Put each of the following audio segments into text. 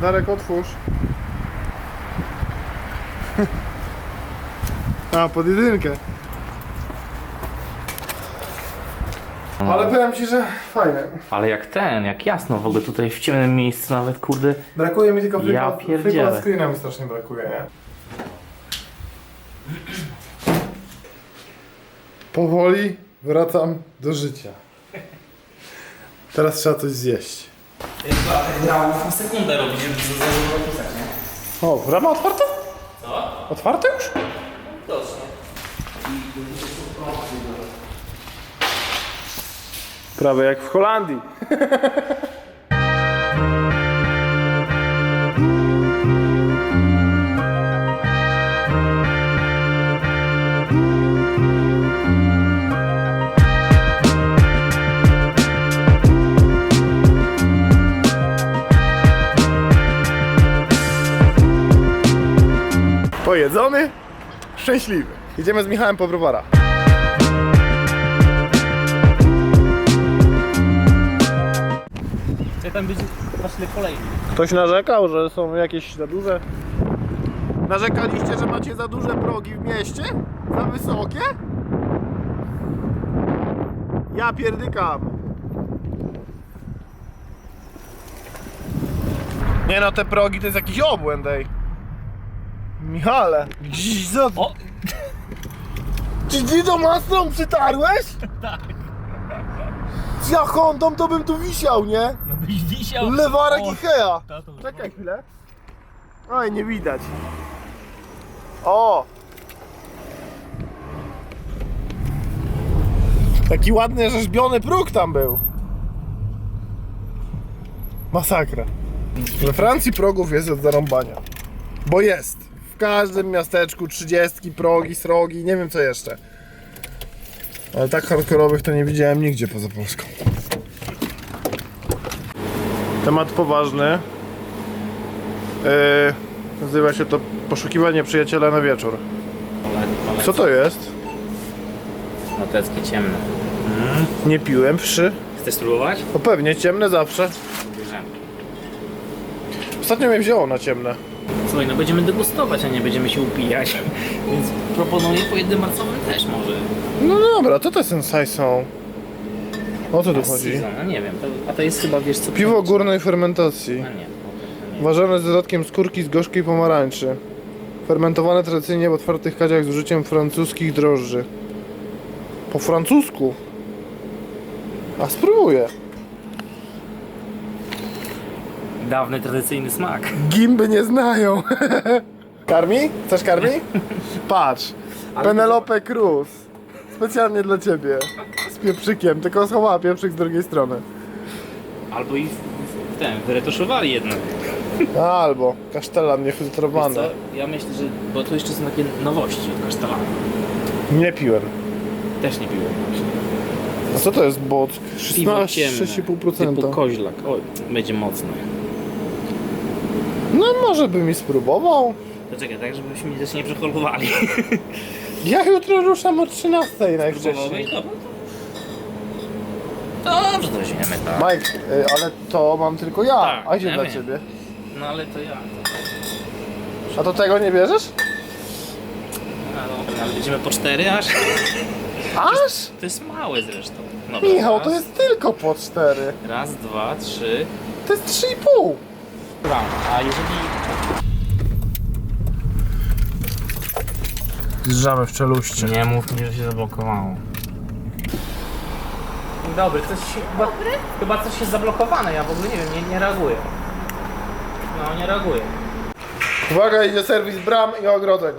Darek, otwórz. A, pod jedynkę. Ale powiem ci, że fajne. Ale jak ten, jak jasno w ogóle tutaj w ciemnym miejscu nawet, kurde. Brakuje mi tylko Ja flipa, pierdzielę. flipa screena mi strasznie brakuje, nie? Powoli wracam do życia. Teraz trzeba coś zjeść. Miał sekundę robić, żeby zapisać, nie? O, brama otwarta? Co? Otwarte już? Widocznie. Prawie jak w Holandii. Pojedzony, szczęśliwy. Jedziemy z Michałem po browara. Czy tam będzie właśnie kolejny? Ktoś narzekał, że są jakieś za duże? Narzekaliście, że macie za duże progi w mieście? Za wysokie? Ja pierdykam. Nie no, te progi to jest jakiś obłęd, ej. Michale, gdzieś za... O! Czy ty mastrą przytarłeś? Tak. Z ja Hondą to bym tu wisiał, nie? No byś wisiał. Lewarek O, Ikea. tato, Czekaj chwilę. Oj, nie widać. O! Taki ładny, rzeźbiony próg tam był. Masakra. We Francji progów jest od zarąbania. Bo jest. W każdym miasteczku 30 progi, srogi, nie wiem co jeszcze. Ale tak hardkorowych to nie widziałem nigdzie poza Polską. Temat poważny. Yy, nazywa się to poszukiwanie przyjaciela na wieczór. Co to jest? Noteckie ciemne. Nie piłem wszy. Chcesz spróbować? No pewnie, ciemne zawsze. Bierzemy. Ostatnio mnie wzięło na ciemne. Słuchaj, no będziemy degustować, a nie będziemy się upijać. Więc proponuję po jednym marcowym też może. No dobra, to te sensai są. O co tu chodzi? Season, no nie wiem, to, a to jest chyba, wiesz co... Piwo górnej fermentacji. A to nie. Ważone z dodatkiem skórki z gorzkiej pomarańczy. Fermentowane tradycyjnie w otwartych kadziach z użyciem francuskich drożdży. Po francusku? A spróbuję. Dawny, tradycyjny smak. Gimby nie znają. Karmi? Chcesz karmi? Patrz. Penelope Cruz. Specjalnie dla ciebie. Z pieprzykiem, tylko schowała pieprzyk z drugiej strony. Albo i w, w, ten, wyretuszowali jednak. Albo kasztelan Wiesz niefiltrowany. co? Ja myślę, że... Bo tu jeszcze są takie nowości od kasztelana. Nie piłem. Też nie piłem właśnie. A co to jest bock? Piwo 16, ciemne. 6,5%. Typu koźlak. O, będzie mocne. No może by mi spróbował. To czekaj, tak żebyśmy też nie przeholowali. Ja jutro ruszam o 13 najwcześniej. Dobra. Dobrze, to weźmiemy, tak. Mike, y, ale to mam tylko ja, Tak, a gdzie ja dla wiem. ciebie? No ale to ja. A to tego nie bierzesz? A no, ale będziemy po cztery aż? Aż? To jest małe zresztą. Dobra, Michał, raz, to jest tylko po 4. Raz, dwa, trzy. To jest 3,5. Dobra, a jeżeli... Zżamy w czeluście. Nie mów mi, że się zablokowało. Dzień dobry, coś się, chyba, chyba coś jest zablokowane, ja w ogóle nie wiem, nie, nie reaguję. No, nie reaguję. Uwaga, idzie serwis bram i ogrodzeń.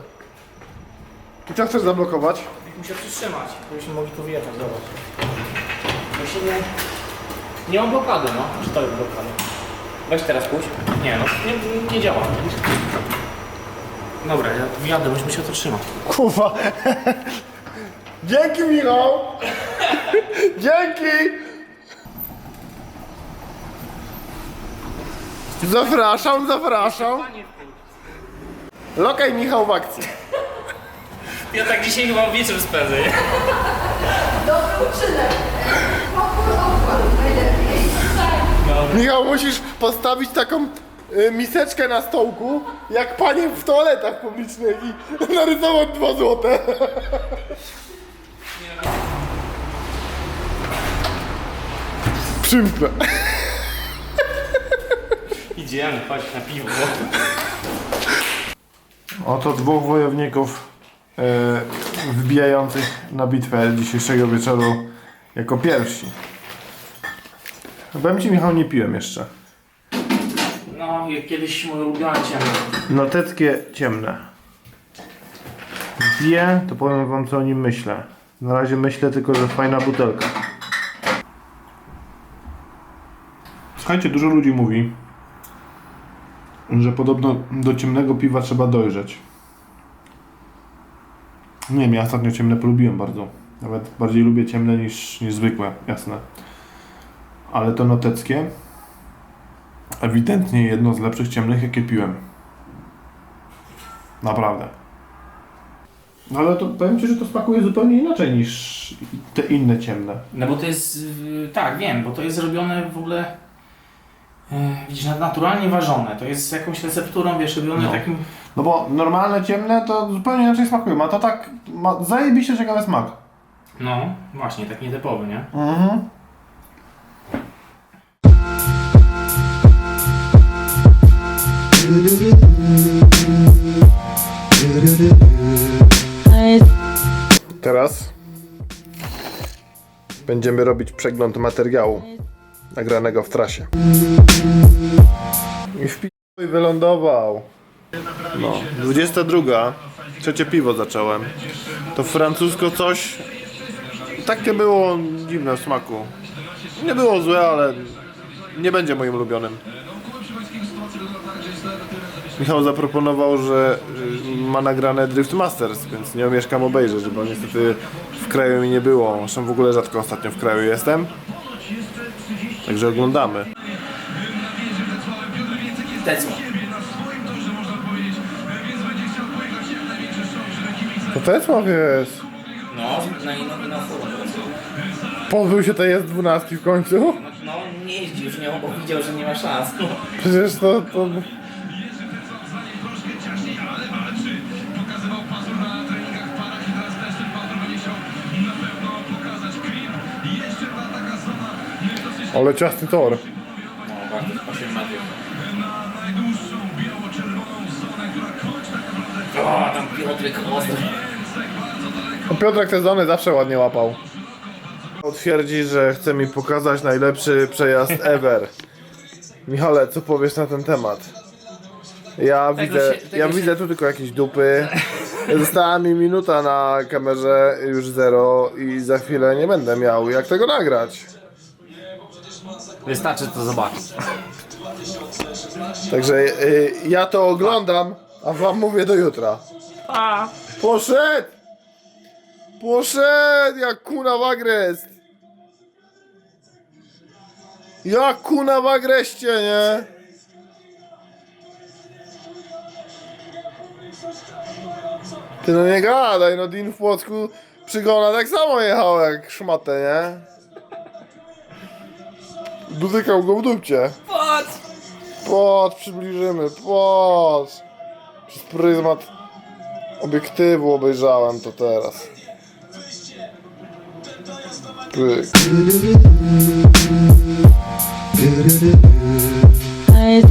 I co chcesz zablokować? Muszę przytrzymać, żebyśmy mogli tu wjechać, zobacz. Ja się nie... Nie mam blokady, no. Czy to jest blokada? Weź teraz pójdź. Nie no, nie, nie działa. widzisz? Dobra, ja wjadę, byśmy się to trzymać. Kuwa. Dzięki Michał. Dzięki. Zapraszam, zapraszam. Lokaj Michał w akcji. Ja tak dzisiaj chyba wieczór spędzę, nie? Dobry uczynek. Michał, musisz postawić taką y, miseczkę na stołku, jak panie w toaletach publicznych i narysował dwa złote. Przymknę. Idziemy, chodź na piwo. Oto dwóch wojowników e, wbijających na bitwę dzisiejszego wieczoru jako pierwsi. Powiem ci Michał, nie piłem jeszcze. No, jak kiedyś mój ulubiony ciemny. Noteckie ciemne. Piję, to powiem wam co o nim myślę. Na razie myślę tylko, że fajna butelka. Słuchajcie, dużo ludzi mówi, że podobno do ciemnego piwa trzeba dojrzeć. Nie wiem, ja ostatnio ciemne polubiłem bardzo. Nawet bardziej lubię ciemne niż, niż zwykłe, jasne. Ale to noteckie ewidentnie jedno z lepszych ciemnych, jakie piłem. Naprawdę. No Ale to powiem Ci, że to smakuje zupełnie inaczej niż te inne ciemne. No bo to jest, tak wiem, bo to jest zrobione w ogóle, y, widzisz, na- naturalnie ważone. To jest z jakąś recepturą, wiesz, robione No. takim... No bo normalne ciemne to zupełnie inaczej smakuje. Ma to tak, ma zajebiście ciekawy smak. No, właśnie, tak nietypowy, nie? Mhm. Teraz będziemy robić przegląd materiału nagranego w trasie. I w pi- wylądował. No, 22. Trzecie piwo zacząłem. To francusko coś takie było dziwne w smaku. Nie było złe, ale nie będzie moim ulubionym. Michał zaproponował, że y, ma nagrane Drift Masters, więc nie omieszkam obejrzeć, bo niestety w kraju mi nie było. Zresztą w ogóle rzadko ostatnio w kraju jestem. Także oglądamy. Tecmo. To też ma wiesz. No, na inną, formę. Pozbył się tej S12 w końcu? No, nie jeździ już nią, bo widział, że nie ma szans. Przecież to... to... Ale ciasny tor. No, bardzo 8 metrów. O, tam Piotrek. No te zony zawsze ładnie łapał. Twierdzi, że chce mi pokazać najlepszy przejazd ever. Michale, co powiesz na ten temat? Ja Tego widzę, się- tego ja się- widzę tu tylko jakieś dupy. Została mi minuta na kamerze, już zero i za chwilę nie będę miał jak tego nagrać. Wystarczy to zobaczyć. Także y, ja to oglądam, a wam mówię do jutra. A. Poszedł! Poszedł jak kuna w agrest! Jak kuna w agreście, nie? Ty no nie gadaj, no Din w Płocku przygona tak samo jechał jak szmatę, nie? Dotykał go w dupcie. Patrz! Patrz, przybliżymy, patrz. Przez pryzmat obiektywu obejrzałem to teraz. Pyk. I